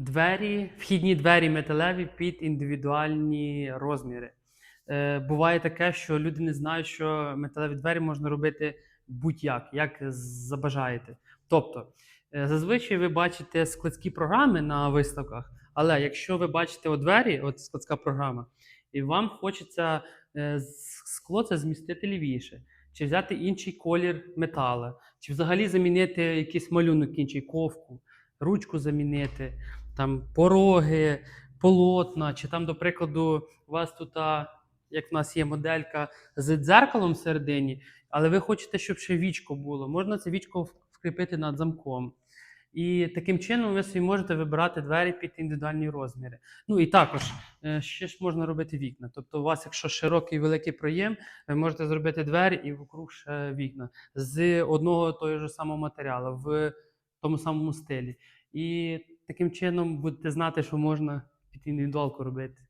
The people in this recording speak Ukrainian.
Двері, вхідні двері металеві під індивідуальні розміри. Е, буває таке, що люди не знають, що металеві двері можна робити будь-як, як забажаєте. Тобто, е, зазвичай ви бачите складські програми на виставках, але якщо ви бачите от двері, от складська програма, і вам хочеться е, скло це змістити лівіше, чи взяти інший колір метала, чи взагалі замінити якийсь малюнок інший, ковку, ручку замінити, там пороги, полотна, чи там, до прикладу, у вас тут, як в нас є моделька з дзеркалом всередині, але ви хочете, щоб ще вічко було. Можна це вічко вкріпити над замком. І таким чином ви собі можете вибирати двері під індивідуальні розміри. Ну і також е, ще ж можна робити вікна. Тобто, у вас, якщо широкий великий проєм, ви можете зробити двері і вокруг ще вікна з одного того ж самого матеріалу в тому самому стилі. І таким чином будете знати, що можна під індивідуалку робити.